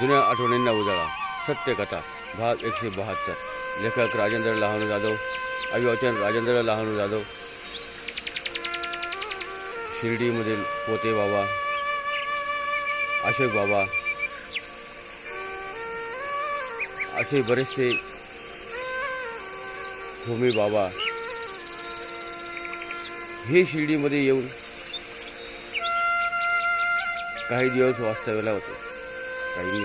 जुन्या आठवणींना उजाळा. सत्यकथा भाग एकशे बहात्तर. लेखक राजेंद्र लहानू जाधव. अभिवाचन राजेंद्र लहानू जाधव. शिर्डीमधील पोते बाबा. अशोक बाबा. असे बरेचसे होमी बाबा. हे शिर्डीमध्ये येऊन काही दिवस वास्तव्याला होते. काही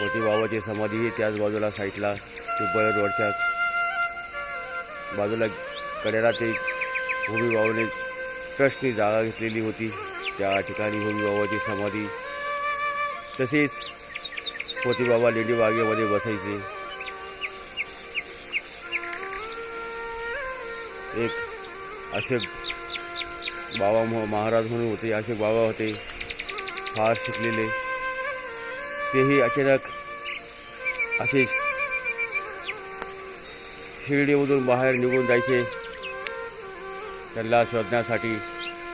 मोठी बाबाची समाधी त्याच बाजूला साईडला पिंपळ रोडच्या बाजूला कडेला ते होमी बाबाने ट्रस्टनी जागा घेतलेली होती. त्या ठिकाणी होमी बाबाची समाधी तसेच पोती बाबा लेडी बागेमध्ये बसायचे. एक अशोक बाबा म- महाराज म्हणून होते. अशोक बाबा होते. फार शिकलेले. तेही अचानक असेच शिर्डीमधून बाहेर निघून जायचे. त्यांना शोधण्यासाठी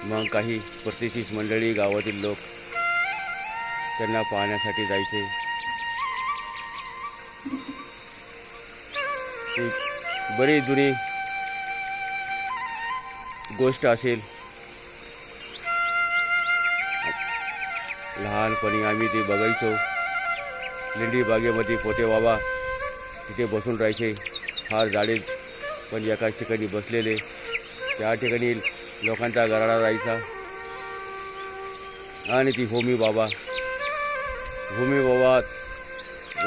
मग काही प्रतिष्ठित मंडळी गावातील लोक त्यांना पाहण्यासाठी जायचे. बरी जुनी गोष्ट असेल. लहानपणी आम्ही ते बघायचो. लेंडी बागेमध्ये पोते बाबा तिथे बसून राहायचे. फार झाडे पण एकाच ठिकाणी बसलेले. त्या ठिकाणी लोकांचा गराडा राहायचा. आणि ती होमी बाबा. होमी बाबा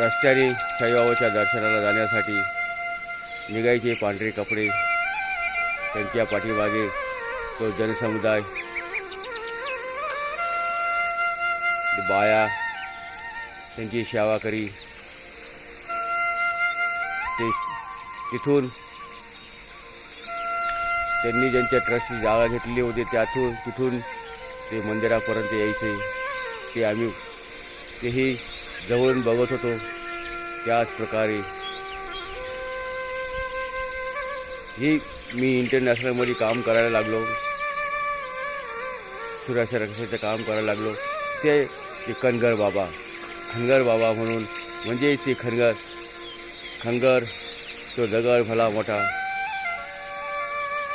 रस्त्याने साईबाबाच्या दर्शनाला जाण्यासाठी निघायचे पांढरे कपडे. त्यांच्या पाठीमागे तो जनसमुदाय. बाया त्यांची सेवा करी. ते तिथून त्यांनी ज्यांच्या ट्रस्टची जागा घेतली होती त्यातून तिथून ते मंदिरापर्यंत यायचे. ते आम्ही तेही जवळून बघत होतो. त्याच प्रकारे ही मी इंटरनॅशनलमध्ये काम करायला लागलो. सुराशा रक्षाचं काम करायला लागलो. ते ते कनगर बाबा. खनगर बाबा म्हणून म्हणजे ते खनगर खंगर तो दगड भला मोठा.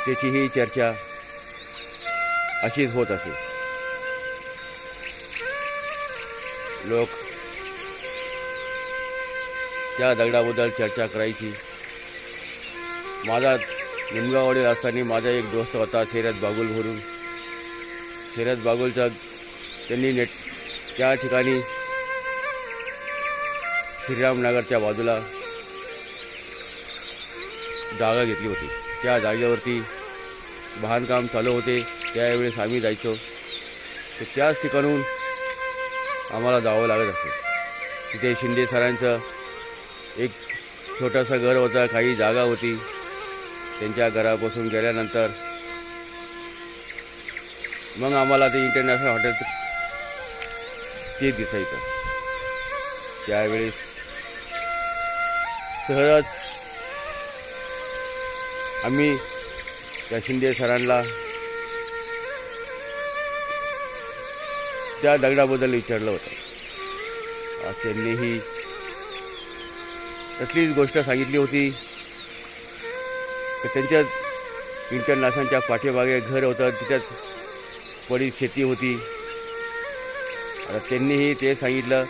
त्याचीही चर्चा अशीच होत असे. लोक त्या दगडाबद्दल चर्चा करायची. माझा निमगावडील असताना माझा एक दोस्त होता शरद बागुल भरून शरद बागुलचा त्यांनी नेट त्या ठिकाणी श्रीरामनगरच्या बाजूला जागा घेतली होती. त्या जागेवरती बांधकाम चालू होते. त्यावेळेस आम्ही जायचो. तर त्याच ठिकाणून आम्हाला जावं लागत असे. तिथे शिंदे सरांचं एक छोटंसं घर होतं. काही जागा होती. त्यांच्या घरापासून गेल्यानंतर मग आम्हाला ते इंटरनॅशनल हॉटेलचं ते दिसायचं. त्यावेळेस सहज आम्ही त्या शिंदे सरांना त्या दगडाबद्दल विचारलं होतं. त्यांनीही तसलीच गोष्ट सांगितली होती. तर त्यांच्या नासांच्या पाठीमागे घर होतं तिच्यात पडी शेती होती. आता त्यांनीही ते सांगितलं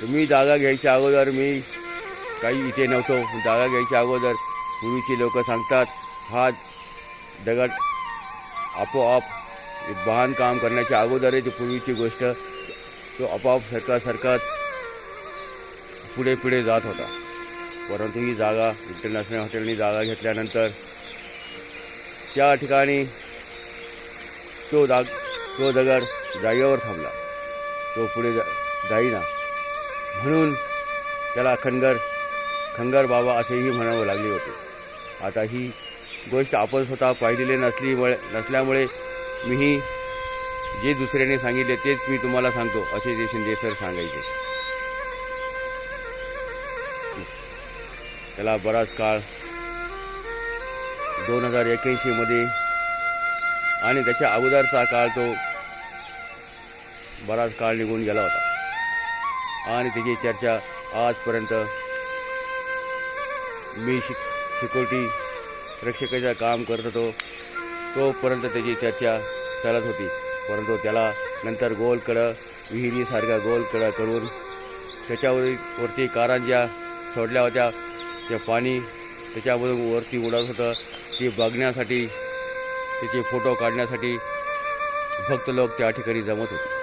तुम्ही जागा घ्यायच्या अगोदर मी काही इथे नव्हतो. जागा घ्यायच्या अगोदर पूर्वीची लोक सांगतात हा दगड आपोआप बांधकाम करण्याच्या अगोदरच पूर्वीची गोष्ट तो आपोआप सरकार सरकार पुढे पुढे जात होता. परंतु ही जागा इंटरनॅशनल हॉटेलनी जागा घेतल्यानंतर त्या ठिकाणी तो दाग तो दगड जागेवर थांबला. तो पुढे जा जाईना. म्हणून त्याला खनगर खंगार बाबा असेही म्हणावं लागले होते. आता ही गोष्ट आपण स्वतः पाहिलेली नसली नसल्यामुळे मीही जे दुसऱ्याने सांगितले तेच मी तुम्हाला सांगतो असे जे शिंदे सर सांगायचे. त्याला बराच काळ दोन हजार एक्याऐंशीमध्ये आणि त्याच्या अगोदरचा काळ तो बराच काळ निघून गेला होता. आणि त्याची चर्चा आजपर्यंत मी शिक सिक्युरिटी रक्षकाचं काम करत होतो. तोपर्यंत त्याची चर्चा चालत होती. परंतु त्याला नंतर गोलकडं विहिरीसारखा गोलकडं करून त्याच्यावर वरती कारंज्या सोडल्या होत्या. ते पाणी त्याच्यामधून वरती उडत होतं. ती बघण्यासाठी त्याचे फोटो काढण्यासाठी भक्त लोक त्या ठिकाणी जमत होते.